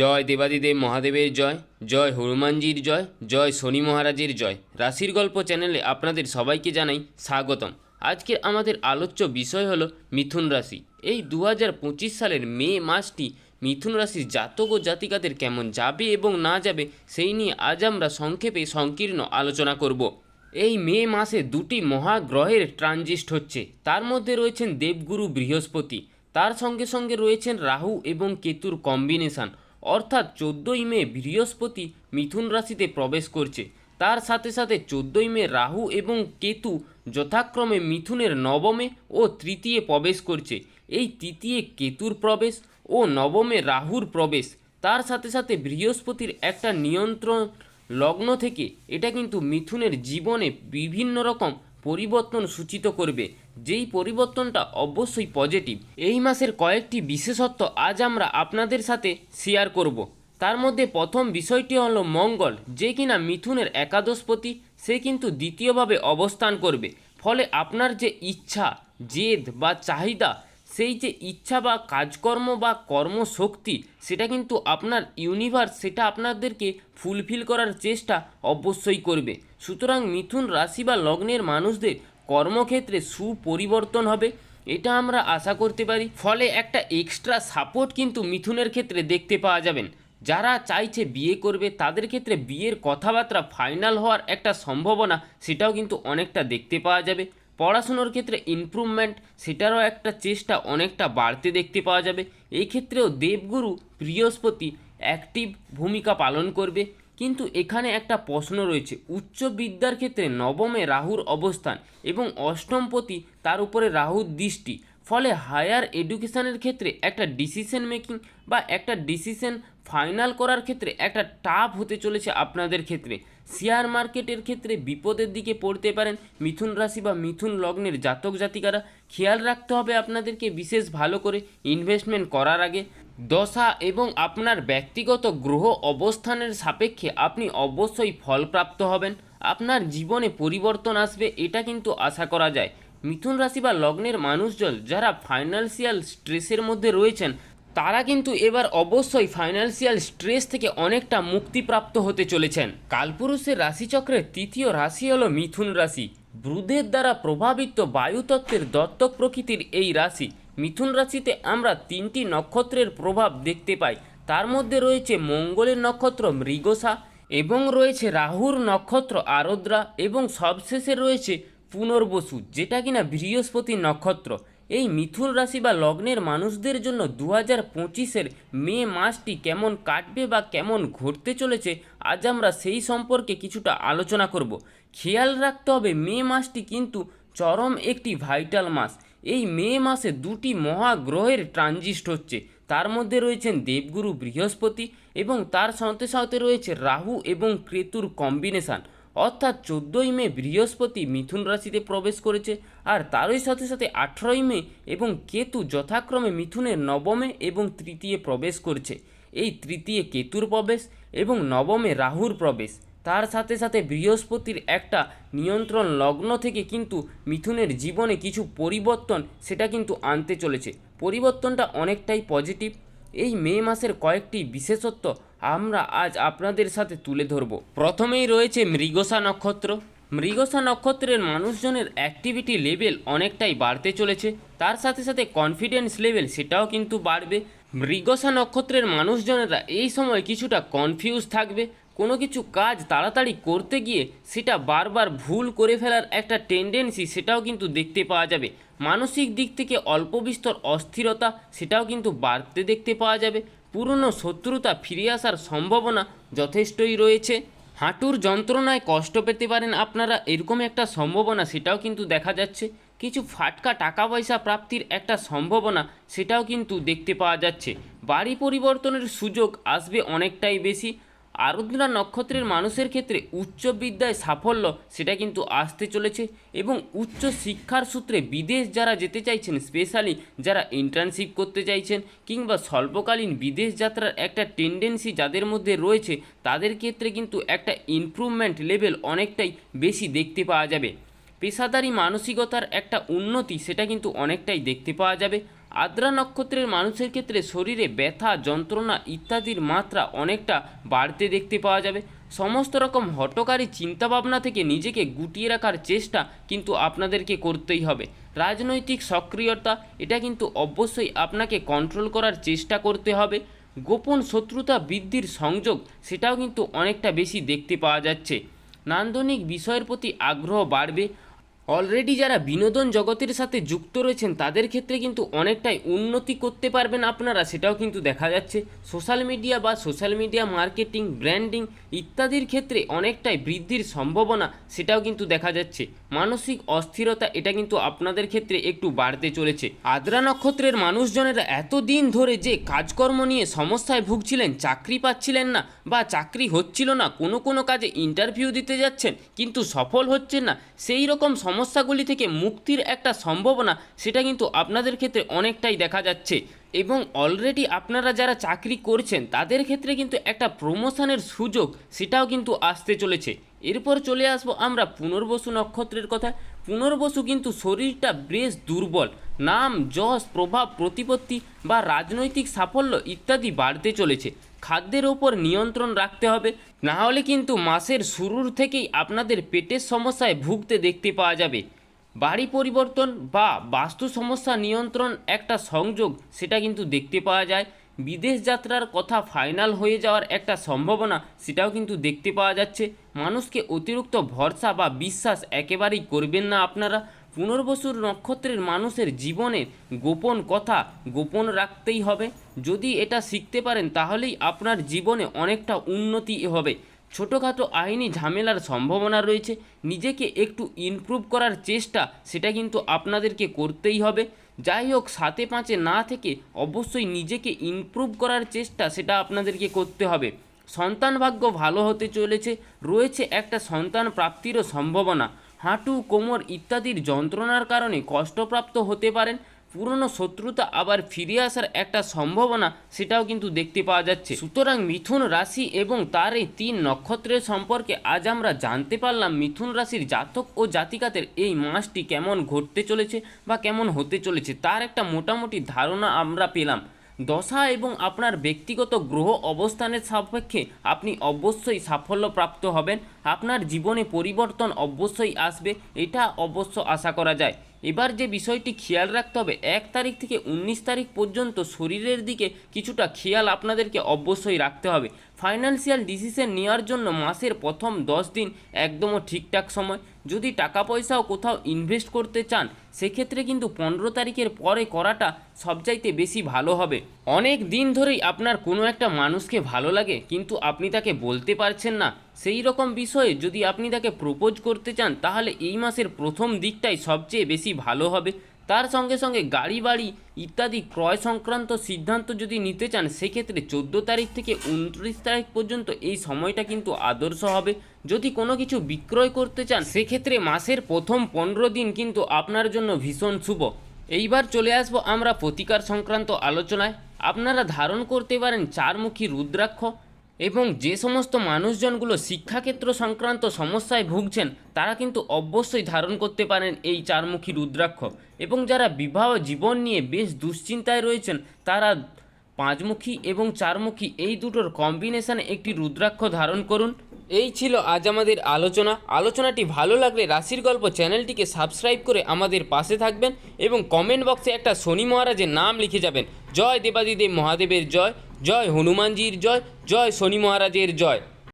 জয় দেবাদিদেব মহাদেবের জয় জয় হনুমানজির জয় জয় শনি মহারাজের জয়। রাশির গল্প চ্যানেলে আপনাদের সবাইকে জানাই স্বাগতম। আজকে আমাদের আলোচ্য বিষয় হলো মিথুন রাশি। এই দু সালের মে মাসটি মিথুন রাশির জাতক ও জাতিকাদের কেমন যাবে এবং না যাবে, সেই নিয়ে আজ আমরা সংক্ষেপে সংকীর্ণ আলোচনা করব। এই মে মাসে দুটি মহাগ্রহের ট্রানজিস্ট হচ্ছে। তার মধ্যে রয়েছেন দেবগুরু বৃহস্পতি। তার সঙ্গে সঙ্গে রয়েছেন রাহু এবং কেতুর কম্বিনেশন। অর্থাৎ চোদ্দোই মে বৃহস্পতি মিথুন রাশিতে প্রবেশ করছে। তার সাথে সাথে চোদ্দোই মে রাহু এবং কেতু যথাক্রমে মিথুনের নবমে ও তৃতীয় প্রবেশ করছে। এই তৃতীয় কেতুর প্রবেশ ও নবমে রাহুর প্রবেশ। তার সাথে সাথে বৃহস্পতির একটা নিয়ন্ত্রণ লগ্ন থেকে এটা কিন্তু মিথুনের জীবনে বিভিন্ন রকম পরিবর্তন সূচিত করবে। যেই পরিবর্তনটা অবশ্যই পজিটিভ এই মাসের কয়েকটি বিশেষত্ব আজ আমরা আপনাদের সাথে শেয়ার করব। তার মধ্যে প্রথম বিষয়টি হলো মঙ্গল। যে কিনা মিথুনের একাদশপতি, সে কিন্তু দ্বিতীয়ভাবে অবস্থান করবে। ফলে আপনার যে ইচ্ছা, জেদ বা চাহিদা সেই যে ইচ্ছা বা কাজকর্ম বা কর্মশক্তি, সেটা কিন্তু আপনার ইউনিভার্স সেটা আপনাদেরকে ফুলফিল করার চেষ্টা অবশ্যই করবে। সুতরাং মিথুন রাশি বা লগ্নের মানুষদের কর্মক্ষেত্রে সুপরিবর্তন হবে, এটা আমরা আশা করতে পারি। ফলে একটা এক্সট্রা সাপোর্ট কিন্তু মিথুনের ক্ষেত্রে দেখতে পাওয়া যাবেন। যারা চাইছে বিয়ে করবে, তাদের ক্ষেত্রে বিয়ের কথাবার্তা ফাইনাল হওয়ার একটা সম্ভাবনা, সেটাও কিন্তু অনেকটা দেখতে পাওয়া যাবে। পড়াশুনোর ক্ষেত্রে ইমপ্রুভমেন্ট সেটারও একটা চেষ্টা অনেকটা বাড়তে দেখতে পাওয়া যাবে। এই ক্ষেত্রেও দেবগুরু বৃহস্পতি অ্যাক্টিভ ভূমিকা পালন করবে। কিন্তু এখানে একটা প্রশ্ন রয়েছে, উচ্চ বিদ্যার ক্ষেত্রে নবমে রাহুর অবস্থান এবং অষ্টমপতি তার উপরে রাহুর দৃষ্টি। ফলে হায়ার এডুকেশানের ক্ষেত্রে একটা ডিসিশন মেকিং বা একটা ডিসিশন ফাইনাল করার ক্ষেত্রে একটা টাফ হতে চলেছে আপনাদের ক্ষেত্রে। শেয়ার মার্কেটের ক্ষেত্রে বিপদের দিকে পড়তে পারেন। মিথুন রাশি বা মিথুন লগ্নের জাতক জাতিকারা, খেয়াল রাখতে হবে আপনাদেরকে বিশেষ ভালো করে ইনভেস্টমেন্ট করার আগে। দশা এবং আপনার ব্যক্তিগত গ্রহ অবস্থানের সাপেক্ষে আপনি অবশ্যই ফলপ্রাপ্ত হবেন। আপনার জীবনে পরিবর্তন আসবে, এটা কিন্তু আশা করা যায়। মিথুন রাশি বা লগ্নের মানুষজন যারা ফাইন্যান্সিয়াল স্ট্রেসের মধ্যে রয়েছেন, তারা কিন্তু এবার অবশ্যই ফাইন্যান্সিয়াল স্ট্রেস থেকে অনেকটা মুক্তিপ্রাপ্ত হতে চলেছেন। কালপুরুষের রাশিচক্রের তৃতীয় রাশি হলো মিথুন রাশি। ব্রুদের দ্বারা প্রভাবিত বায়ুতত্ত্বের দত্তক প্রকৃতির এই রাশি। মিথুন রাশিতে আমরা তিনটি নক্ষত্রের প্রভাব দেখতে পাই। তার মধ্যে রয়েছে মঙ্গলের নক্ষত্র মৃগসা এবং রয়েছে রাহুর নক্ষত্র আরদ্রা এবং সবশেষে রয়েছে পুনর্বসু, যেটা কিনা বৃহস্পতি নক্ষত্র। এই মিথুন রাশি বা লগ্নের মানুষদের জন্য দু হাজার পঁচিশের মে মাসটি কেমন কাটবে বা কেমন ঘটতে চলেছে, আজ আমরা সেই সম্পর্কে কিছুটা আলোচনা করব। খেয়াল রাখতে হবে, মে মাসটি কিন্তু চরম একটি ভাইটাল মাস। এই মে মাসে দুটি মহাগ্রহের ট্রানজিস্ট হচ্ছে। তার মধ্যে রয়েছেন দেবগুরু বৃহস্পতি এবং তার সাথে সাথে রয়েছে রাহু এবং ক্রেতুর কম্বিনেশান। অর্থাৎ চোদ্দোই মে বৃহস্পতি মিথুন রাশিতে প্রবেশ করেছে, আর তারই সাথে সাথে আঠেরোই মে এবং কেতু যথাক্রমে মিথুনের নবমে এবং তৃতীয় প্রবেশ করছে। এই তৃতীয় কেতুর প্রবেশ এবং নবমে রাহুর প্রবেশ। তার সাথে সাথে বৃহস্পতির একটা নিয়ন্ত্রণ লগ্ন থেকে কিন্তু মিথুনের জীবনে কিছু পরিবর্তন সেটা কিন্তু আনতে চলেছে। পরিবর্তনটা অনেকটাই পজিটিভ। এই মে মাসের কয়েকটি বিশেষত্ব আমরা আজ আপনাদের সাথে তুলে ধরব। প্রথমেই রয়েছে মৃগসা নক্ষত্র। মৃগসা নক্ষত্রের মানুষজনের অ্যাক্টিভিটি লেভেল অনেকটাই বাড়তে চলেছে। তার সাথে সাথে কনফিডেন্স লেভেল সেটাও কিন্তু বাড়বে। মৃগসা নক্ষত্রের মানুষজনেরা এই সময় কিছুটা কনফিউজ থাকবে। কোনো কিছু কাজ তাড়াতাড়ি করতে গিয়ে সেটা বারবার ভুল করে ফেলার একটা টেন্ডেন্সি সেটাও কিন্তু দেখতে পাওয়া যাবে। মানসিক দিক থেকে অল্প বিস্তর অস্থিরতা সেটাও কিন্তু বাড়তে দেখতে পাওয়া যাবে। পুরনো শত্রুতা ফিরে আসার সম্ভাবনা যথেষ্টই রয়েছে। হাঁটুর যন্ত্রণায় কষ্ট পেতে পারেন আপনারা, এরকম একটা সম্ভাবনা সেটাও কিন্তু দেখা যাচ্ছে। কিছু ফাটকা টাকা পয়সা প্রাপ্তির একটা সম্ভাবনা সেটাও কিন্তু দেখতে পাওয়া যাচ্ছে। বাড়ি পরিবর্তনের সুযোগ আসবে অনেকটাই বেশি। আরুদ্রা নক্ষত্রের মানুষের ক্ষেত্রে উচ্চ বিদ্যায় সাফল্য সেটা কিন্তু আসতে চলেছে এবং উচ্চ শিক্ষার সূত্রে বিদেশ যারা যেতে চাইছেন স্পেশালি যারা ইন্টার্নশিপ করতে চাইছেন কিংবা স্বল্পকালীন বিদেশ যাত্রার একটা টেন্ডেন্সি যাদের মধ্যে রয়েছে, তাদের ক্ষেত্রে কিন্তু একটা ইমপ্রুভমেন্ট লেভেল অনেকটাই বেশি দেখতে পাওয়া যাবে। পেশাদারি মানসিকতার একটা উন্নতি সেটা কিন্তু অনেকটাই দেখতে পাওয়া যাবে। আদ্রা নক্ষত্রের মানুষের ক্ষেত্রে শরীরে ব্যথা, যন্ত্রণা ইত্যাদির মাত্রা অনেকটা বাড়তে দেখতে পাওয়া যাবে। সমস্ত রকম হটকারী চিন্তাভাবনা থেকে নিজেকে গুটিয়ে রাখার চেষ্টা কিন্তু আপনাদেরকে করতেই হবে। রাজনৈতিক সক্রিয়তা, এটা কিন্তু অবশ্যই আপনাকে কন্ট্রোল করার চেষ্টা করতে হবে। গোপন শত্রুতা বৃদ্ধির সংযোগ, সেটাও কিন্তু অনেকটা বেশি দেখতে পাওয়া যাচ্ছে। নান্দনিক বিষয়ের প্রতি আগ্রহ বাড়বে অলরেডি যারা বিনোদন জগতের সাথে যুক্ত রয়েছেন, তাদের ক্ষেত্রে কিন্তু অনেকটাই উন্নতি করতে পারবেন আপনারা, সেটাও কিন্তু দেখা যাচ্ছে। সোশ্যাল মিডিয়া বা সোশ্যাল মিডিয়া মার্কেটিং, ব্র্যান্ডিং ইত্যাদির ক্ষেত্রে অনেকটাই বৃদ্ধির সম্ভাবনা, সেটাও কিন্তু দেখা যাচ্ছে। মানসিক অস্থিরতা এটা কিন্তু আপনাদের ক্ষেত্রে একটু বাড়তে চলেছে। আদ্রা নক্ষত্রের মানুষজনেরা এতদিন ধরে যে কাজকর্ম নিয়ে সমস্যায় ভুগছিলেন, চাকরি পাচ্ছিলেন না বা চাকরি হচ্ছিল না, কোনো কোনো কাজে ইন্টারভিউ দিতে যাচ্ছেন, কিন্তু সফল হচ্ছেন না, সেই রকম সমস্যাগুলি থেকে মুক্তির একটা সম্ভাবনা সেটা কিন্তু আপনাদের ক্ষেত্রে অনেকটাই দেখা যাচ্ছে। এবং অলরেডি আপনারা যারা চাকরি করছেন, তাদের ক্ষেত্রে কিন্তু একটা প্রমোশনের সুযোগ সেটাও কিন্তু আসতে চলেছে। এরপর চলে আসব আমরা পুনর্বসু নক্ষত্রের কথা। পুনর্বসু কিন্তু শরীরটা বেশ দুর্বল। নাম, যশ, প্রভাব, প্রতিপত্তি বা রাজনৈতিক সাফল্য ইত্যাদি বাড়তে চলেছে। খাদ্যের ওপর নিয়ন্ত্রণ রাখতে হবে। না হলে কিন্তু মাসের শুরুর থেকেই আপনাদের পেটের সমস্যায় ভুগতে দেখতে পাওয়া যাবে। বাড়ি পরিবর্তন বা বাস্তু সমস্যা নিয়ন্ত্রণ একটা সংযোগ, সেটা কিন্তু দেখতে পাওয়া যায়। বিদেশ যাত্রার কথা ফাইনাল হয়ে যাওয়ার একটা সম্ভাবনা সেটাও কিন্তু দেখতে পাওয়া যাচ্ছে। মানুষকে অতিরিক্ত ভরসা বা বিশ্বাস একেবারেই করবেন না আপনারা। পুনর্বসুর নক্ষত্রের মানুষের জীবনের গোপন কথা গোপন রাখতেই হবে। যদি এটা শিখতে পারেন তাহলেই আপনার জীবনে অনেকটা উন্নতি হবে। ছোটোখাটো আইনি ঝামেলার সম্ভাবনা রয়েছে। নিজেকে একটু ইমপ্রুভ করার চেষ্টা সেটা কিন্তু আপনাদেরকে করতেই হবে। যাই হোক সাথে পাঁচে না থেকে অবশ্যই নিজেকে ইমপ্রুভ করার চেষ্টা সেটা আপনাদেরকে করতে হবে। সন্তান ভাগ্য ভালো হতে চলেছে, রয়েছে একটা সন্তান প্রাপ্তিরও সম্ভাবনা। হাঁটু, কোমর ইত্যাদির যন্ত্রণার কারণে কষ্টপ্রাপ্ত হতে পারেন পুরনো শত্রুতা আবার ফিরে আসার একটা সম্ভাবনা সেটাও কিন্তু দেখতে পাওয়া যাচ্ছে। সুতরাং মিথুন রাশি এবং তার এই তিন নক্ষত্রের সম্পর্কে আজ আমরা জানতে পারলাম মিথুন রাশির জাতক ও জাতিকাদের এই মাসটি কেমন ঘটতে চলেছে বা কেমন হতে চলেছে, তার একটা মোটামুটি ধারণা আমরা পেলাম। দশা এবং আপনার ব্যক্তিগত গ্রহ অবস্থানের সাপেক্ষে আপনি অবশ্যই সাফল্য প্রাপ্ত হবেন। আপনার জীবনে পরিবর্তন অবশ্যই আসবে, এটা অবশ্য আশা করা যায়। এবার যে বিষয়টি খেয়াল রাখতে হবে, এক তারিখ থেকে উনিশ তারিখ পর্যন্ত শরীরের দিকে কিছুটা খেয়াল আপনাদেরকে অবশ্যই রাখতে হবে। ফাইনান্সিয়াল ডিসিশন নেওয়ার জন্য মাসের প্রথম দশ দিন একদমও ঠিকঠাক সময়। যদি টাকা পয়সাও কোথাও ইনভেস্ট করতে চান, সেক্ষেত্রে কিন্তু পনেরো তারিখের পরে করাটা সবচাইতে বেশি ভালো হবে। অনেক দিন ধরেই আপনার কোনো একটা মানুষকে ভালো লাগে, কিন্তু আপনি তাকে বলতে পারছেন না। সেই রকম বিষয়ে যদি আপনি তাকে প্রপোজ করতে চান, তাহলে এই মাসের প্রথম দিকটাই সবচেয়ে বেশি ভালো হবে। তার সঙ্গে সঙ্গে গাড়ি, বাড়ি ইত্যাদি ক্রয় সংক্রান্ত সিদ্ধান্ত যদি নিতে চান, সেক্ষেত্রে চোদ্দ তারিখ থেকে উনত্রিশ তারিখ পর্যন্ত এই সময়টা কিন্তু আদর্শ হবে। যদি কোনো কিছু বিক্রয় করতে চান, সেক্ষেত্রে মাসের প্রথম পনেরো দিন কিন্তু আপনার জন্য ভীষণ শুভ। এইবার চলে আসব আমরা প্রতিকার সংক্রান্ত আলোচনায়। আপনারা ধারণ করতে পারেন চারমুখী রুদ্রাক্ষ। এবং যে সমস্ত মানুষজনগুলো শিক্ষাক্ষেত্র সংক্রান্ত সমস্যায় ভুগছেন, তারা কিন্তু অবশ্যই ধারণ করতে পারেন এই চারমুখী রুদ্রাক্ষ। এবং যারা বিবাহ জীবন নিয়ে বেশ দুশ্চিন্তায় রয়েছেন, তারা পাঁচমুখী এবং চারমুখী এই দুটোর কম্বিনেশনে একটি রুদ্রাক্ষ ধারণ করুন। এই ছিল আজ আমাদের আলোচনা। আলোচনাটি ভালো লাগলে রাশির গল্প চ্যানেলটিকে সাবস্ক্রাইব করে আমাদের পাশে থাকবেন এবং কমেন্ট বক্সে একটা শনি মহারাজের নাম লিখে যাবেন। জয় দেবাদিদেব মহাদেবের জয়। জয় হনুমানজির জয় জয় শনি মহারাজের জয়।